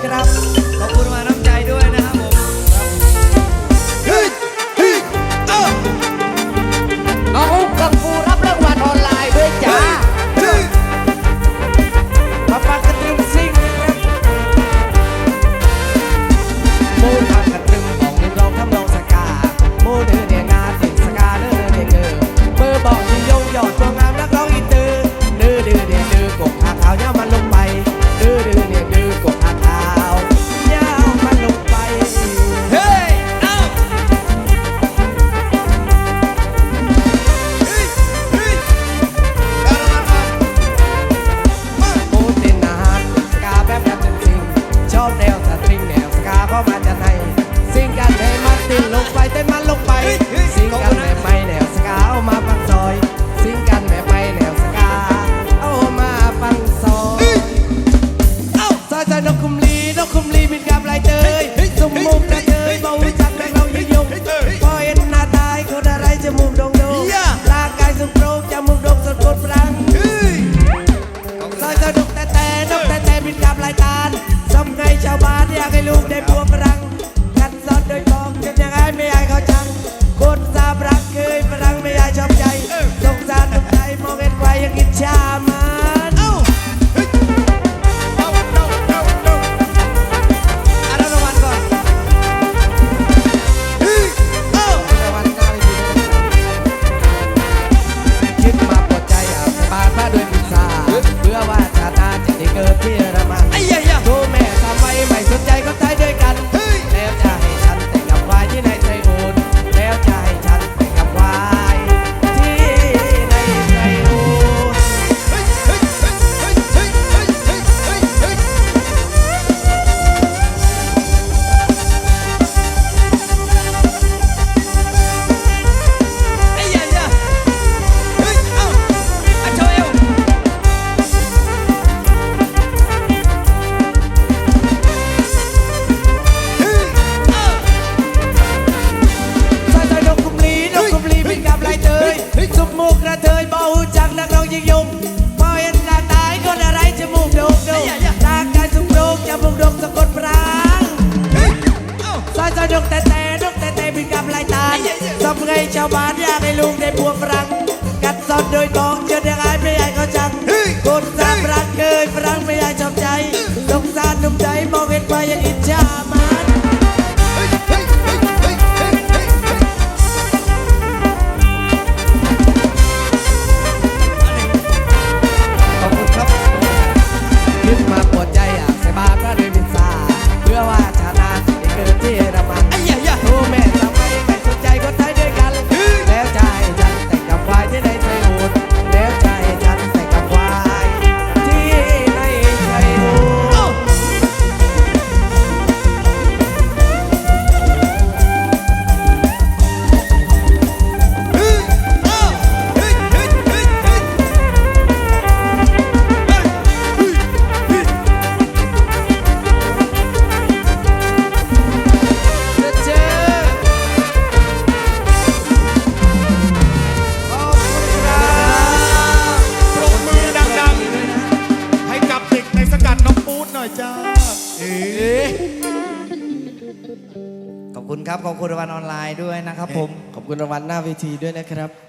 Gracias. ปิดกับรายการสมไงชาวบ้านอยากให้ลูกได้พวงรังกัดซอดโดยกองจะยังไงไม่อายเขาจัง พริกสุกมูกระเทยเบาจากนักร้องยิ่งยงพอเห็นกาตายคนอะไรจะมุกโด่ด่ตากายสุกดกจะมุกโด่งสะกดปรางสายซอยดกแต่แต่ดกแต่แต่พิกับลายตาทำไงชาวบ้านอยากให้ลุงได้พวงรังกัดซอนโดยตองเจอเด็กอายไม่อายเขาจัง คุณครับ ขอบคุณรางวัลออนไลน์ด้วยนะครับผม ขอบคุณรางวัลหน้าเวทีด้วยนะครับ